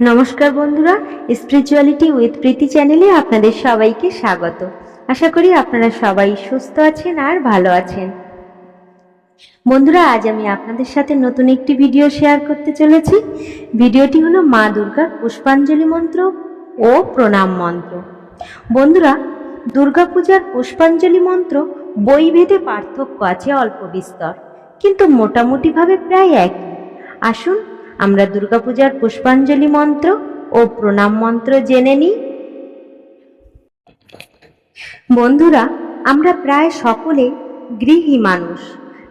নমস্কার বন্ধুরা spirituality with প্রীতি চ্যানেলে আপনাদের সবাইকে স্বাগত। আশা করি আপনারা সবাই সুস্থ আছেন আর ভালো আছেন। বন্ধুরা, আজ আমি আপনাদের সাথে নতুন একটি ভিডিও শেয়ার করতে চলেছি। ভিডিওটি হলো মা দুর্গার পুষ্পাঞ্জলি মন্ত্র ও প্রণাম মন্ত্র। বন্ধুরা, দুর্গাপূজার পুষ্পাঞ্জলি মন্ত্র বইভেদে পার্থক্য আছে অল্প বিস্তর, কিন্তু মোটামুটিভাবে প্রায় একই। আসুন আমরা দুর্গাপূজার পুষ্পাঞ্জলি মন্ত্র ও প্রণাম মন্ত্র জেনে নিই। বন্ধুরা, আমরা প্রায় সকলে গৃহী মানুষ।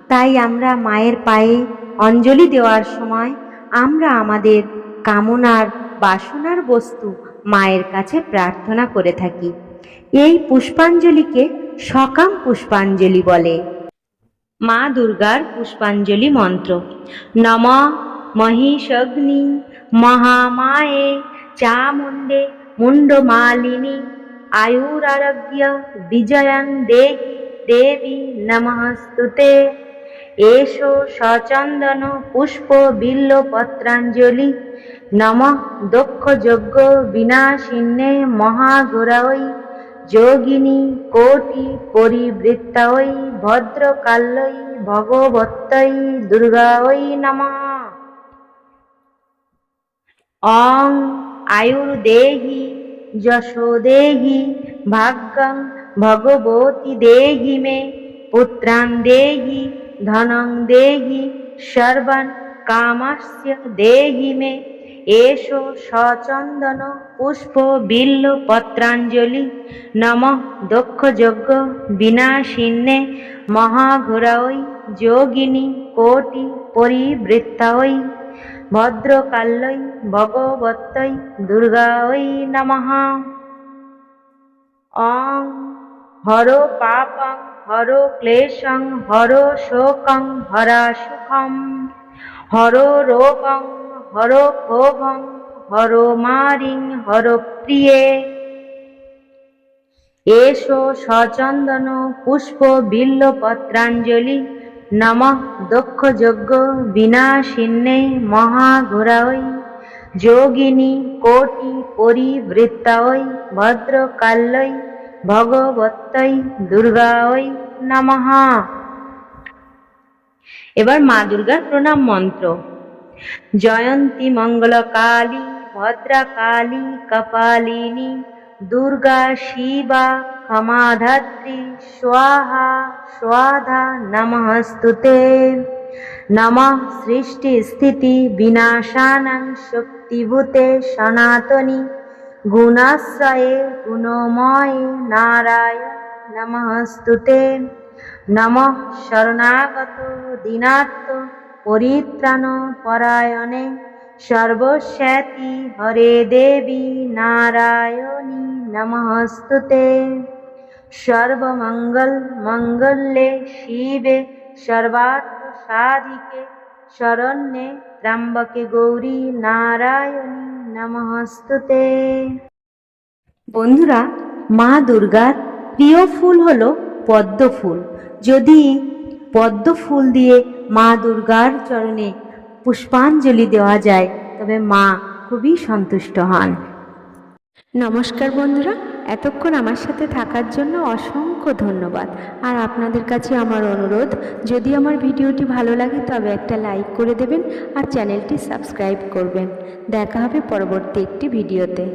তাই আমরা মায়ের পায়ে অঞ্জলি দেওয়ার সময় আমরা আমাদের কামনার, বাসনার বস্তু মায়ের কাছে প্রার্থনা করে থাকি। এই পুষ্পাঞ্জলিকে সকাম পুষ্পাঞ্জলি বলে। মা দুর্গার পুষ্পাঞ্জলি মন্ত্র। নম মহিষগ্নি, মহামায়ে, চামুণ্ডে, মুণ্ডমালিনী, আয়ুরারোগ্য বিজয়ং দেহি দেবী নমস্তুতে এষো সচন্দন, পুষ্প বিল্ল পত্রাঞ্জলি, নম দক্ষ যজ্ঞ বিনাশিন্নে মহাঘোরাই যোগিনী কোটি পরিবৃত্তাই ভদ্রকাল্যই ভগবত্তই দুর্গাই নমঃ অং আয়ুর্দেহি যশো দেহি ভাগ্যং ভগবতী দেহি মে পুত্রান দেহি ধনং দেহি সর্বান কামাস্য দেহি মে এষো সচন্দন পুষ্প বিল্ল পত্রাঞ্জলি নম দক্ষ যজ্ঞ বিনাশিন্নে মহাঘোরাই যোগিনী কোটি পরিবৃত্তাই ভদ্রকাল্যই ভগবত্তই দুর্গাই নমঃ। অং হর পাপং, হর ক্লেশং, হর শোকং, হরা সুখম। হর রোগং, হর ক্ষোভং, হর মারিং, হর প্রিয়ে। এষো সচন্দন, পুষ্প বিল্ল পত্রাঞ্জলি নম দক্ষ যজ্ঞ বিনাশিন্নে মহাঘোরাই যোগিনী কোটি পরিবৃত্তাই ভদ্রকাল্যই ভগবত্তই দুর্গাই নমঃ। এবার মা দুর্গার প্রণাম মন্ত্র। জয়ন্তী মঙ্গলকালী, ভদ্রকালী, কপালিনী দুর্গা, শিবা ক্ষমাধাত্রী স্বাহা স্বাধা নমস্তুতে। নমঃ সৃষ্টি স্থিতি বিনাশানাং শক্তিভূতে সনাতনী। গুণাশ্রয়ে গুণময়ে নারায়ণ নমস্তুতে। নমঃ শরণাগত দীনাত্ম পরিত্রাণ পরায়ণে। সর্বস্যাতি হরে দেবী নারায়ণী। নমস্তুতে সর্বমঙ্গল মঙ্গলে শিবে সর্বার্থ সাধিকে শরণ্যে ত্র্যম্বকে গৌরী নারায়ণী নমস্তুতে বন্ধুরা, মা দুর্গার প্রিয় ফুল হলো পদ্ম ফুল। যদি পদ্ম ফুল দিয়ে মা দুর্গার চরণে পুষ্পাঞ্জলি দেওয়া যায়, তবে মা খুবই সন্তুষ্ট হন। নমস্কার বন্ধুরা, এতক্ষণ আমার সাথে থাকার জন্য অসংখ্য ধন্যবাদ। আর আপনাদের কাছে আমার অনুরোধ, যদি আমার ভিডিওটি ভালো লাগে তবে একটা লাইক করে দেবেন আর চ্যানেলটি সাবস্ক্রাইব করবেন। দেখা হবে পরবর্তী একটি ভিডিওতে।